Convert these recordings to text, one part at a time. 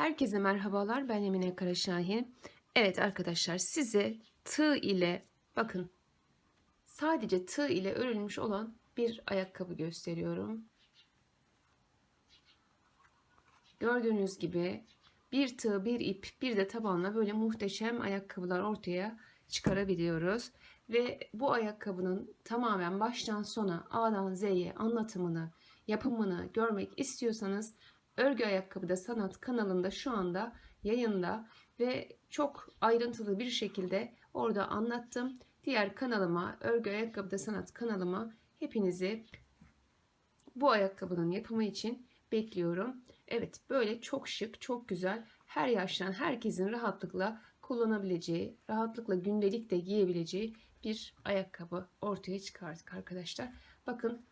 Herkese merhabalar. Ben Emine Karaşahin. Evet arkadaşlar size tığ ile bakın sadece tığ ile örülmüş olan bir ayakkabı gösteriyorum. Gördüğünüz gibi bir tığ, bir ip, bir de tabanla böyle muhteşem ayakkabılar ortaya çıkarabiliyoruz. Ve bu ayakkabının tamamen baştan sona A'dan Z'ye anlatımını, yapımını görmek istiyorsanız Örgü Ayakkabıda Sanat kanalında şu anda yayında ve çok ayrıntılı bir şekilde orada anlattım. Diğer kanalıma, Örgü Ayakkabıda Sanat kanalıma hepinizi bu ayakkabının yapımı için bekliyorum. Evet böyle çok şık, çok güzel, her yaştan herkesin rahatlıkla kullanabileceği, rahatlıkla gündelik de giyebileceği bir ayakkabı ortaya çıkardık arkadaşlar. Bakın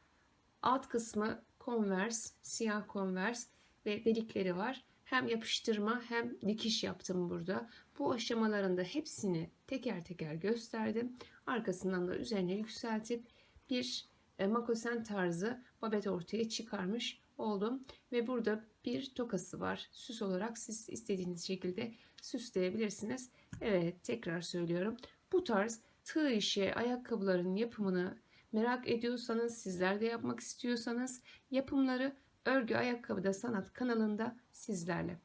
alt kısmı Converse, siyah Converse ve delikleri var. Hem yapıştırma hem dikiş yaptım burada. Bu aşamalarında hepsini teker teker gösterdim. Arkasından da üzerine yükseltip bir e, makosen tarzı babet ortaya çıkarmış oldum. Ve burada bir tokası var. Süs olarak siz istediğiniz şekilde süsleyebilirsiniz. Evet tekrar söylüyorum. Bu tarz tığ işi ayakkabıların yapımını merak ediyorsanız, sizler de yapmak istiyorsanız yapımları Örgü Ayakkabıda Sanat kanalında sizlerle.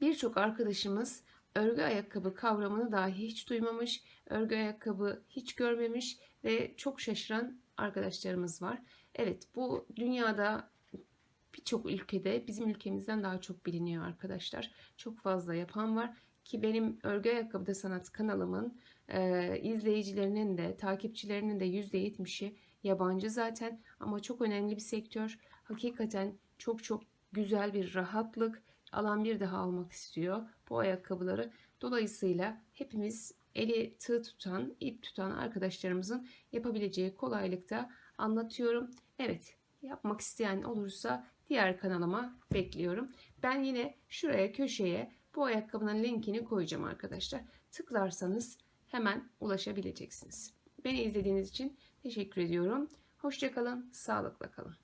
Birçok arkadaşımız örgü ayakkabı kavramını dahi hiç duymamış, örgü ayakkabı hiç görmemiş ve çok şaşıran arkadaşlarımız var. Evet bu dünyada birçok ülkede bizim ülkemizden daha çok biliniyor arkadaşlar. Çok fazla yapan var ki benim örgü ayakkabıda sanat kanalımın e, izleyicilerinin de takipçilerinin de %70'i yabancı zaten ama çok önemli bir sektör. Hakikaten çok çok güzel bir rahatlık alan bir daha almak istiyor bu ayakkabıları. Dolayısıyla hepimiz eli tığ tutan, ip tutan arkadaşlarımızın yapabileceği kolaylıkta anlatıyorum. Evet, yapmak isteyen olursa diğer kanalıma bekliyorum. Ben yine şuraya köşeye bu ayakkabının linkini koyacağım arkadaşlar. Tıklarsanız hemen ulaşabileceksiniz. Beni izlediğiniz için teşekkür ediyorum. Hoşçakalın, sağlıkla kalın.